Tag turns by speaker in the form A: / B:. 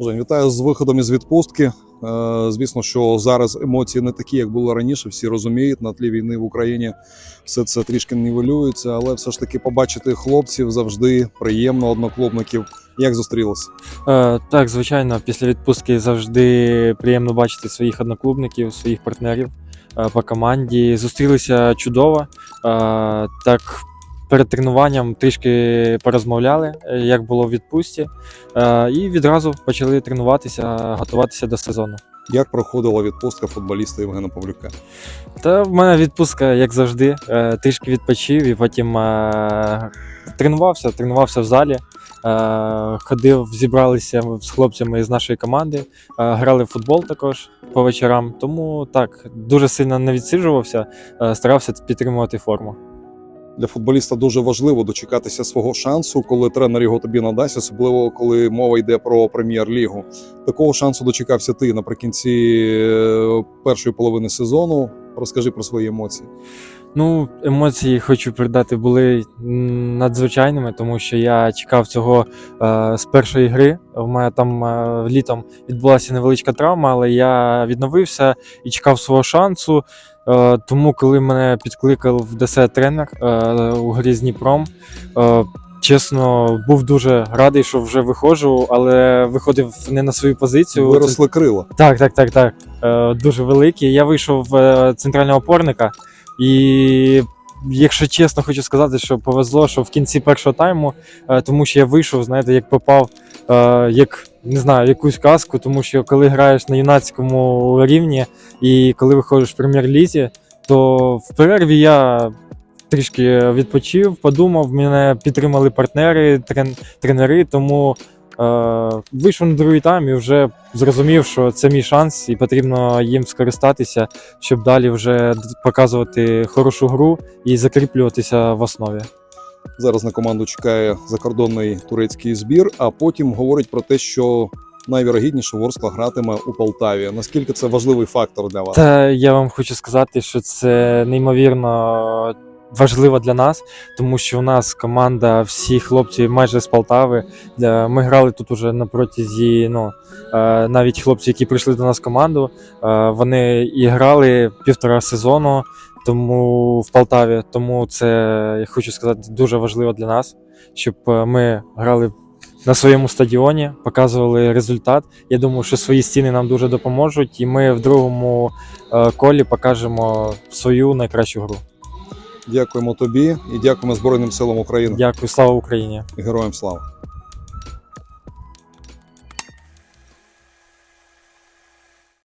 A: Жень, вітаю з виходом із відпустки. Е, Звісно, що зараз емоції не такі, як було раніше. Всі розуміють, на тлі війни в Україні все це трішки нівелюється, але все ж таки побачити хлопців завжди приємно, одноклубників. Як зустрілися?
B: Е, так, звичайно, після відпустки завжди приємно бачити своїх одноклубників, своїх партнерів е, по команді. Зустрілися чудово. Е, так, перед тренуванням трішки порозмовляли, як було в відпустці, е, і відразу почали тренуватися, готуватися до сезону.
A: Як проходила відпустка футболіста Євгена Павлюка?
B: Та в мене відпустка, як завжди, е, трішки відпочив і потім е, тренувався, тренувався в залі. Ходив, зібралися з хлопцями з нашої команди, грали в футбол також по вечорам. Тому так, дуже сильно не відсиджувався, старався підтримувати форму.
A: Для футболіста дуже важливо дочекатися свого шансу, коли тренер його тобі надасть, особливо коли мова йде про прем'єр-лігу. Такого шансу дочекався ти наприкінці е, першої половини сезону. Розкажи про свої емоції.
B: Ну, емоції хочу передати були надзвичайними, тому що я чекав цього е, з першої гри. У мене там е, літом відбулася невеличка травма, але я відновився і чекав свого шансу. Е, тому, коли мене підкликав в ДС тренер е, у грі з Дніпром, е, чесно, був дуже радий, що вже виходжу, але виходив не на свою позицію.
A: Виросли крила.
B: Так, так, так, так. Е, дуже великий. Я вийшов е, центрального опорника, і якщо чесно, хочу сказати, що повезло, що в кінці першого тайму, е, тому що я вийшов, знаєте, як попав, е, як не знаю, якусь казку, тому що коли граєш на юнацькому рівні і коли виходиш в прем'єр-лізі, то в перерві я. Трішки відпочив, подумав, мене підтримали партнери, трен, тренери, тому вийшов на другий тайм і вже зрозумів, що це мій шанс, і потрібно їм скористатися, щоб далі вже показувати хорошу гру і закріплюватися в основі.
A: Зараз на команду чекає закордонний турецький збір, а потім говорить про те, що найвірогідніше Ворскла гратиме у Полтаві. Наскільки це важливий фактор для вас?
B: Та я вам хочу сказати, що це неймовірно важливо для нас, тому що у нас команда, всі хлопці майже з Полтави. Ми грали тут уже на протязі, ну е, навіть хлопці, які прийшли до нас в команду, е, вони і грали півтора сезону. Тому в Полтаві, тому це я хочу сказати дуже важливо для нас, щоб е, ми грали на своєму стадіоні, показували результат. Я думаю, що свої стіни нам дуже допоможуть, і ми в другому е, колі покажемо свою найкращу гру.
A: Дякуємо тобі і дякуємо Збройним силам України.
B: Дякую, слава Україні!
A: Героям слава!